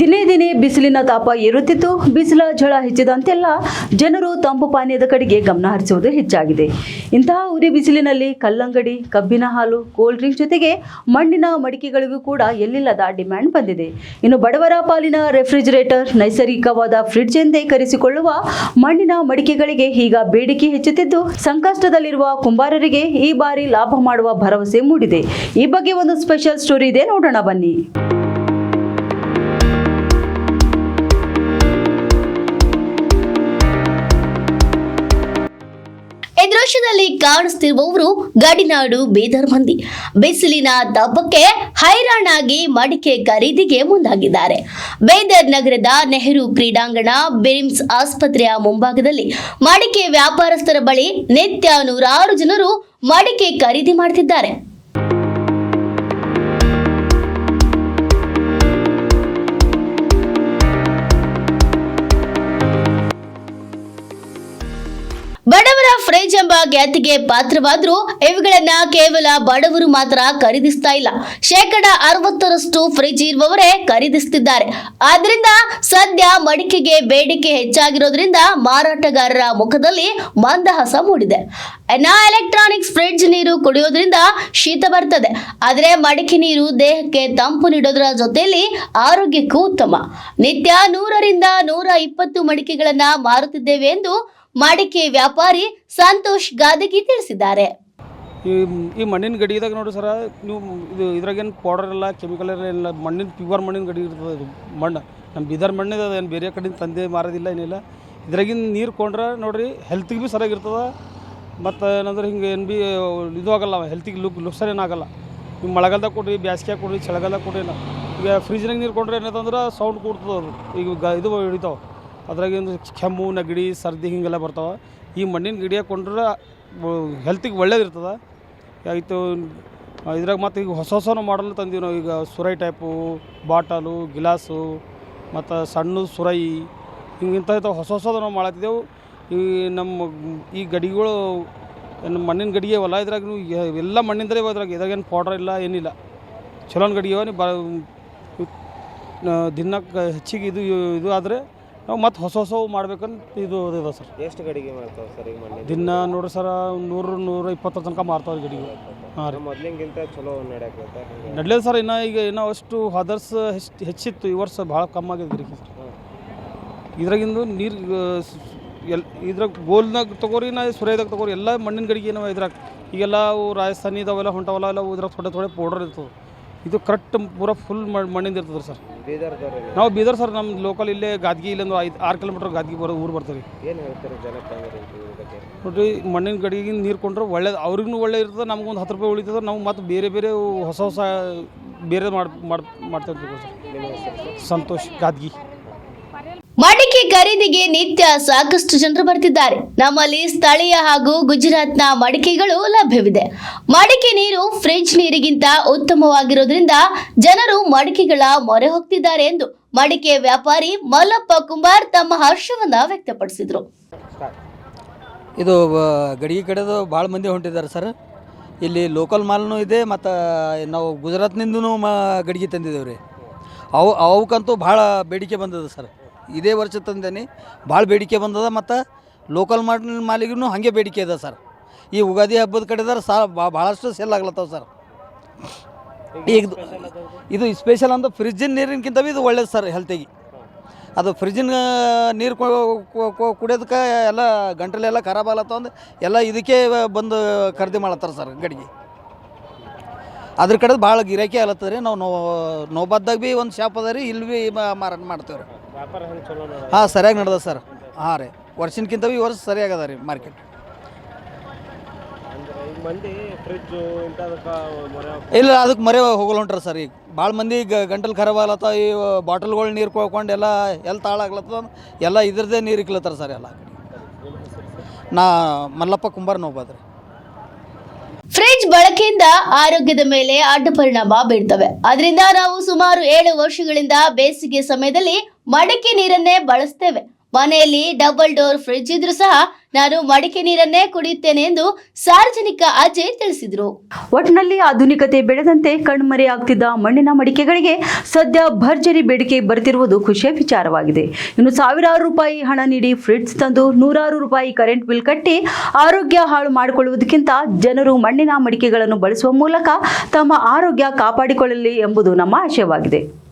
ದಿನೇ ದಿನೇ ಬಿಸಿಲಿನ ತಾಪ ಏರುತ್ತಿತ್ತು. ಬಿಸಿಲ ಝಳ ಹೆಚ್ಚಿದಂತೆಲ್ಲ ಜನರು ತಂಪು ಪಾನೀಯದ ಕಡೆಗೆ ಗಮನ ಹರಿಸುವುದು ಹೆಚ್ಚಾಗಿದೆ. ಇಂತಹ ಉರಿ ಬಿಸಿಲಿನಲ್ಲಿ ಕಲ್ಲಂಗಡಿ, ಕಬ್ಬಿನ ಹಾಲು ಕೋಲ್ಡ್ ಡ್ರಿಂಕ್ಸ್ ಜೊತೆಗೆ ಮಣ್ಣಿನ ಮಡಿಕೆಗಳಿಗೂ ಕೂಡ ಎಲ್ಲಿಲ್ಲದ ಡಿಮ್ಯಾಂಡ್ ಬಂದಿದೆ. ಇನ್ನು ಬಡವರ ಪಾಲಿನ ರೆಫ್ರಿಜರೇಟರ್ ನೈಸರ್ಗಿಕವಾದ ಫ್ರಿಡ್ಜ್ ಎಂದೇ ಕರೆಸಿಕೊಳ್ಳುವ ಮಣ್ಣಿನ ಮಡಿಕೆಗಳಿಗೆ ಈಗ ಬೇಡಿಕೆ ಹೆಚ್ಚುತ್ತಿದ್ದು, ಸಂಕಷ್ಟದಲ್ಲಿರುವ ಕುಂಬಾರರಿಗೆ ಈ ಬಾರಿ ಲಾಭ ಮಾಡುವ ಭರವಸೆ ಮೂಡಿದೆ. ಈ ಬಗ್ಗೆ ಒಂದು ಸ್ಪೆಷಲ್ ಸ್ಟೋರಿ ಇದೆ. ನೋಡೋಣ ಬನ್ನಿ. ಎದುರಶದಲ್ಲಿ ಕಾಣಿಸ್ತಿರುವವರು ಗಡಿನಾಡು ಬೀದರ್ ಮಂದಿ ಬಿಸಿಲಿನ ದಬ್ಬಕ್ಕೆ ಹೈರಾಣಾಗಿ ಮಡಿಕೆ ಖರೀದಿಗೆ ಮುಂದಾಗಿದ್ದಾರೆ. ಬೀದರ್ ನಗರದ ನೆಹರು ಕ್ರೀಡಾಂಗಣ ಬಿಮ್ಸ್ ಆಸ್ಪತ್ರೆಯ ಮುಂಭಾಗದಲ್ಲಿ ಮಡಿಕೆ ವ್ಯಾಪಾರಸ್ಥರ ಬಳಿ ನಿತ್ಯ ನೂರಾರು ಜನರು ಮಡಿಕೆ ಖರೀದಿ ಮಾಡುತ್ತಿದ್ದಾರೆ. ಎಂಬ ಖ್ಯಾತಿಗೆ ಪಾತ್ರವಾದರೂ ಇವುಗಳನ್ನ ಕೇವಲ ಬಡವರು ಮಾತ್ರ ಖರೀದಿಸ್ತಾ ಇಲ್ಲ. ಶೇಕಡ ಅರವತ್ತರಷ್ಟು ಫ್ರಿಜ್ ಇರುವವರೇ ಖರೀದಿಸುತ್ತಿದ್ದಾರೆ ಆದ್ರಿಂದ ಸದ್ಯ ಮಡಿಕೆಗೆ ಬೇಡಿಕೆ ಹೆಚ್ಚಾಗಿರೋದ್ರಿಂದ ಮಾರಾಟಗಾರರ ಮುಖದಲ್ಲಿ ಮಂದಹಾಸ ಮೂಡಿದೆ. ಇನ್ನ ಎಲೆಕ್ಟ್ರಾನಿಕ್ಸ್ ಫ್ರಿಡ್ಜ್ ನೀರು ಕುಡಿಯೋದ್ರಿಂದ ಶೀತ ಬರ್ತದೆ. ಆದರೆ ಮಡಿಕೆ ನೀರು ದೇಹಕ್ಕೆ ತಂಪು ನೀಡೋದ್ರ ಜೊತೆಯಲ್ಲಿ ಆರೋಗ್ಯಕ್ಕೂ ಉತ್ತಮ. ನಿತ್ಯ ನೂರರಿಂದ ನೂರ ಇಪ್ಪತ್ತು ಮಡಿಕೆಗಳನ್ನ ಮಾರುತ್ತಿದ್ದೇವೆ ಎಂದು ಮಡಿಕೆ ವ್ಯಾಪಾರಿ ಸಂತೋಷ್ ಗಾದಗಿ ತಿಳಿಸಿದ್ದಾರೆ. ಈ ಈ ಮಣ್ಣಿನ ಗಡಿದಾಗ ನೋಡಿ ಸರ, ನೀವು ಇದು ಇದ್ರಾಗೇನು ಪೌಡರ್ ಇಲ್ಲ ಕೆಮಿಕಲ್ ಇಲ್ಲ ಮಣ್ಣಿನ ಪ್ಯೂರ್ ಮಣ್ಣಿನ ಗಡಿ ಇರ್ತದೆ ಇದು ಮಣ್ಣು. ನಮ್ಮ ಬೀದರ್ ಮಣ್ಣಿದ ಏನು ಬೇರೆ ಕಡೆಯಿಂದ ತಂದೆ ಮಾರೋದಿಲ್ಲ, ಏನಿಲ್ಲ. ಇದ್ರಾಗಿನ ನೀರು ಕೊಂಡ್ರೆ ನೋಡ್ರಿ ಹೆಲ್ತಿಗೆ ಭೀ ಸರಿಯಾಗಿರ್ತದೆ ಮತ್ತು ಏನಂದ್ರೆ ಹಿಂಗೆ ಏನು ಭೀ ಇದು ಆಗಲ್ಲ ಹೆಲ್ತಿಗೆ ಲುಕ್ ಲುಕ್ಸರ್ ಏನಾಗಲ್ಲ ನೀವು ಮಳೆಗಾಲದಾಗ ಕೊಡ್ರಿ, ಬ್ಯಾಸ್ಗ್ಯಾಗ ಕೊಡ್ರಿ, ಚಳಿಗಾಲದಾಗ ಕೊಡ್ರಿ ಈಗ ಫ್ರಿಜ್ನಾಗ ನೀರು ಕೊಂಡ್ರೆ ಏನಂತಂದ್ರೆ ಸೌಂಡ್ ಕೊಡ್ತದೆ ಅದು. ಈಗ ಇದು ಹಿಡಿತಾವೆ. ಅದ್ರಾಗಿಂದು ಕೆಮ್ಮು, ನೆಗಡಿ, ಸರ್ದಿ ಹಿಂಗೆಲ್ಲ ಬರ್ತಾವೆ. ಈ ಮಣ್ಣಿನ ಗಿಡ ಕೊಂಡ್ರೆ ಹೆಲ್ತಿಗೆ ಒಳ್ಳೇದಿರ್ತದೆ ಆಯಿತು, ಇದ್ರಾಗ ಮತ್ತು ಈಗ ಹೊಸ ಹೊಸ ಮಾಡಲ್ ತಂದೀವಿ ನಾವು. ಈಗ ಸುರೈ ಟೈಪು ಬಾಟಲು, ಗಿಲಾಸು, ಮತ್ತು ಸಣ್ಣ ಸುರೈ, ಹಿಂಗೆ ಇಂಥ ಹೊಸ ಹೊಸದು ನಾವು ಮಾಡತ್ತಿದ್ದೆವು ಈ ನಮ್ಮ ಈ ಗಡಿಗಳು ನಮ್ಮ ಮಣ್ಣಿನ ಗಡಿಗೆ ಹೊಲ ಇದ್ರಾಗ ಎಲ್ಲ ಮಣ್ಣಿಂದಲೇ ಇದ್ರಾಗ ಇದ್ರಾಗೇನು ಪೌಡ್ರ್ ಇಲ್ಲ, ಏನಿಲ್ಲ. ಚಲೋನ್ ಗಡಿಗೆ ನೀವು ಬ ದಿನಕ್ಕೆ ಹೆಚ್ಚಿಗೆ ಇದು ಇದು ಆದರೆ ನಾವು ಮತ್ತೆ ಹೊಸ ಹೊಸವು ಮಾಡ್ಬೇಕಂತ ಇದು ಇದೆ ಸರ್. ಎಷ್ಟು ಗಡಿಗೆ ಮಾಡ್ತಾವೆ ಸರ್ ಈಗ ಮಣ್ಣು ದಿನ ನೋಡ್ರಿ ಸರ್ ನೂರು ನೂರ ಇಪ್ಪತ್ತರ ತನಕ ಮಾರ್ತಾವೆ ಗಡಿಗೆ. ಹಾಂ ರೀ. ಮೊದ್ಲಿಂಗಿಂತ ಚಲೋ ನಡೆಯಕ್ಕೆ ನಡ್లేదు ಸರ್ ಇನ್ನು ಈಗ ಇನ್ನೂ ಅಷ್ಟು ಹದರ್ಸ್ ಹೆಚ್ಚು ಹೆಚ್ಚಿತ್ತು. ಈ ವರ್ಷ ಭಾಳ ಕಮ್ಮಿ ಆಗಿದೆ ಗಡಿಗೆ ಇದ್ರಾಗಿಂದು ನೀರು ಎಲ್ ಇದ್ರಾಗ ಗೋಲ್ನಾಗ ತಗೋರಿ ನಾ ಸುರೇದಾಗ ತಗೋರಿ ಎಲ್ಲ ಮಣ್ಣಿನ ಗಡಿಗೆ ಏನೋ ಇದ್ರಾಗ? ಈಗೆಲ್ಲ ಅವು ರಾಜಸ್ಥಾನಿ ಇದಾವೆಲ್ಲ ಹೊಂಟವಲ್ಲ ಎಲ್ಲ ಇದ್ರಾಗ ಥೊಡೆ ಥೊಡೆ ಪೌಡರ್ ಇರ್ತದೆ ಇದು ಕರೆಕ್ಟ್ ಪೂರಾ ಫುಲ್ ಮಣ್ಣಿಂದ ಇರ್ತದೆ ಸರ್. ಬೀದರ್ದವ್ರು ನಾವು ಬೀದರ್ ಸರ್ ನಮ್ಮ ಲೋಕಲ್ ಇಲ್ಲೇ ಗಾದ್ಗಿ ಇಲ್ಲೊಂದು ಐದು ಆರು ಕಿಲೋಮೀಟ್ರ್ ಗಾದ್ಗಿ ಬರೋ ಊರು ಬರ್ತೀವಿ ಏನು ಹೇಳ್ತಾರೆ ಇದ್ರ ಬಗ್ಗೆ? ನೋಡ್ರಿ ಮಣ್ಣಿನ ಗಡಿಗೆ ನೀರು ಕೊಂಡ್ರೆ ಒಳ್ಳೇದು ಅವ್ರಿಗೂ ಒಳ್ಳೆ ಇರ್ತದೆ ನಮ್ಗೊಂದು ಹತ್ತು ರೂಪಾಯಿ ಉಳಿತದೆ ನಾವು ಮತ್ತೆ ಬೇರೆ ಬೇರೆ ಹೊಸ ಹೊಸ ಬೇರೆ ಮಾಡಿ ಮಾಡ್ತಾ ಇರ್ತೀವಿ ಸರ್. ನಿಮ್ಮ ಹೆಸರು? ಸರ್ ಸಂತೋಷ್ ಗಾದ್ಗಿ. ಮಡಿಕೆ ಖರೀದಿಗೆ ನಿತ್ಯ ಸಾಕಷ್ಟು ಜನರು ಬರ್ತಿದ್ದಾರೆ. ನಮ್ಮಲ್ಲಿ ಸ್ಥಳೀಯ ಹಾಗೂ ಗುಜರಾತ್ನ ಮಡಿಕೆಗಳು ಲಭ್ಯವಿದೆ. ಮಡಿಕೆ ನೀರು ಫ್ರಿಜ್ ನೀರಿಗಿಂತ ಉತ್ತಮವಾಗಿರೋದ್ರಿಂದ ಜನರು ಮಡಿಕೆಗಳ ಮೊರೆ ಹೋಗ್ತಿದ್ದಾರೆ ಎಂದು ಮಡಿಕೆ ವ್ಯಾಪಾರಿ ಮಲ್ಲಪ್ಪ ಕುಂಬಾರ್ ತಮ್ಮ ಹರ್ಷವನ್ನ ವ್ಯಕ್ತಪಡಿಸಿದ್ರು. ಇದು ಗಡಿಗೆ ಕಡೆದು ಭಾಳ ಮಂದಿ ಹೊಂಟಿದ್ದಾರೆ ಸರ್. ಇಲ್ಲಿ ಲೋಕಲ್ ಮಾಲ್ನೂ ಇದೆ, ಮತ್ತು, ನಾವು ಗುಜರಾತ್ನಿಂದನೂ ಮ, ಗಡಿಗೆ ತಂದಿದ್ದೇವೆ ರೀ ಅವು, ಅವಕ್ಕಂತೂ ಭಾಳ ಬೇಡಿಕೆ ಬಂದದ ಸರ್. ಇದೇ ವರ್ಷ ತಂದೇನಿ. ಭಾಳ ಬೇಡಿಕೆ ಬಂದದ ಮತ್ತು ಲೋಕಲ್ ಮಾರ್ಟ್ ಮಾಲಿಗೂ ಹಾಗೆ ಬೇಡಿಕೆ ಇದೆ ಸರ್. ಈ ಉಗಾದಿ ಹಬ್ಬದ ಕಡೆದಾರ ಸಾ ಭಾಳಷ್ಟು ಸೇಲ್ ಆಗ್ಲತ್ತವ ಸರ್. ಈಗ ಇದು- ಸ್ಪೆಷಲ್ ಅಂದ್ರೆ ಫ್ರಿಜ್ಜಿನ ನೀರಿನಕ್ಕಿಂತ ಇದು ಒಳ್ಳೇದು ಸರ್ ಹೆಲ್ತಿಗೆ ಅದು ಫ್ರಿಜ್ಜಿನ ನೀರು ಕುಡಿಯೋದಕ್ಕೆ ಎಲ್ಲ ಗಂಟಲೆಲ್ಲ ಖರಾಬ್ ಆಗ್ಲತ್ತವ ಅಂದ್ರೆ ಎಲ್ಲ ಇದಕ್ಕೆ ಬಂದು ಖರೀದಿ ಮಾಡತ್ತಾರೆ ಸರ್ ಗಡಿಗೆ. ಅದ್ರ ಕಡೆ ಭಾಳ ಗಿರಾಕಿ ಆಗ್ಲತ್ತದ ರೀ ನಾವು ನೋ ನೋಬಾದ್ದಾಗ ಭೀ ಒಂದು ಶಾಪ್ ಅದ ರೀ, ಇಲ್ಲಿ ಭೀ ಮಾರಾಟ ಮಾಡ್ತೇವೆ ರೀ ಹಾಂ ಸರಿಯಾಗಿ ನಡೆದ ಸರ್. ಹಾಂ ರೀ. ವರ್ಷಕ್ಕಿಂತ ಭೀ ಈ ವರ್ಷ ಸರಿಯಾಗದ ರೀ ಮಾರ್ಕೆಟ್. ಇಲ್ಲ ಅದಕ್ಕೆ ಮರೆ ಹೋಗಲ್ಲ ಹೊಂಟ್ರ ಸರ್ ಈಗ. ಭಾಳ ಮಂದಿ ಗಂಟಲು ಖರಾಬ್ ಆಗ್ಲತ್ತ ಈ ಬಾಟಲ್ಗಳು ನೀರು ಕೊಳ್ಕೊಂಡು ಎಲ್ಲ ಎಲ್ಲಿ ತಾಳಾಗ್ಲತ್ತದ ಎಲ್ಲ ಇದ್ರದ್ದೇ ನೀರು ಇಕ್ಲತ್ತಾರ ಸರ್ ಎಲ್ಲ ನಾ ಮಲ್ಲಪ್ಪ ಕುಂಬಾರ್ ನೋಬಾದ್ರಿ ಫ್ರಿಡ್ಜ್ ಬಳಕೆಯಿಂದ ಆರೋಗ್ಯದ ಮೇಲೆ ಅಡ್ಡ ಪರಿಣಾಮ ಬೀರ್ತವೆ. ಅದರಿಂದ ನಾವು ಸುಮಾರು ಏಳು ವರ್ಷಗಳಿಂದ ಬೇಸಿಗೆ ಸಮಯದಲ್ಲಿ ಮಡಿಕೆ ನೀರನ್ನೇ ಬಳಸ್ತೇವೆ. ಮನೆಯಲ್ಲಿ ಡಬಲ್ ಡೋರ್ ಫ್ರಿಡ್ಜ್ ಇದ್ರೂ ಸಹ ನಾನು ಮಡಿಕೆ ನೀರನ್ನೇ ಕುಡಿಯುತ್ತೇನೆ ಎಂದು ಸಾರ್ವಜನಿಕ ಅಜಯ್ ತಿಳಿಸಿದರು. ಒಟ್ಟಿನಲ್ಲಿ ಆಧುನಿಕತೆ ಬೆಳೆದಂತೆ ಕಣ್ಮರೆಯಾಗ್ತಿದ್ದ ಮಣ್ಣಿನ ಮಡಿಕೆಗಳಿಗೆ ಸದ್ಯ ಭರ್ಜರಿ ಬೇಡಿಕೆ ಬರ್ತಿರುವುದು ಖುಷಿಯ ವಿಚಾರವಾಗಿದೆ. ಇನ್ನು ಸಾವಿರಾರು ರೂಪಾಯಿ ಹಣ ನೀಡಿ ಫ್ರಿಡ್ಜ್ ತಂದು ನೂರಾರು ರೂಪಾಯಿ ಕರೆಂಟ್ ಬಿಲ್ ಕಟ್ಟಿ ಆರೋಗ್ಯ ಹಾಳು ಮಾಡಿಕೊಳ್ಳುವುದಕ್ಕಿಂತ ಜನರು ಮಣ್ಣಿನ ಮಡಿಕೆಗಳನ್ನು ಬಳಸುವ ಮೂಲಕ ತಮ್ಮ ಆರೋಗ್ಯ ಕಾಪಾಡಿಕೊಳ್ಳಲಿ ಎಂಬುದು ನಮ್ಮ ಆಶಯವಾಗಿದೆ.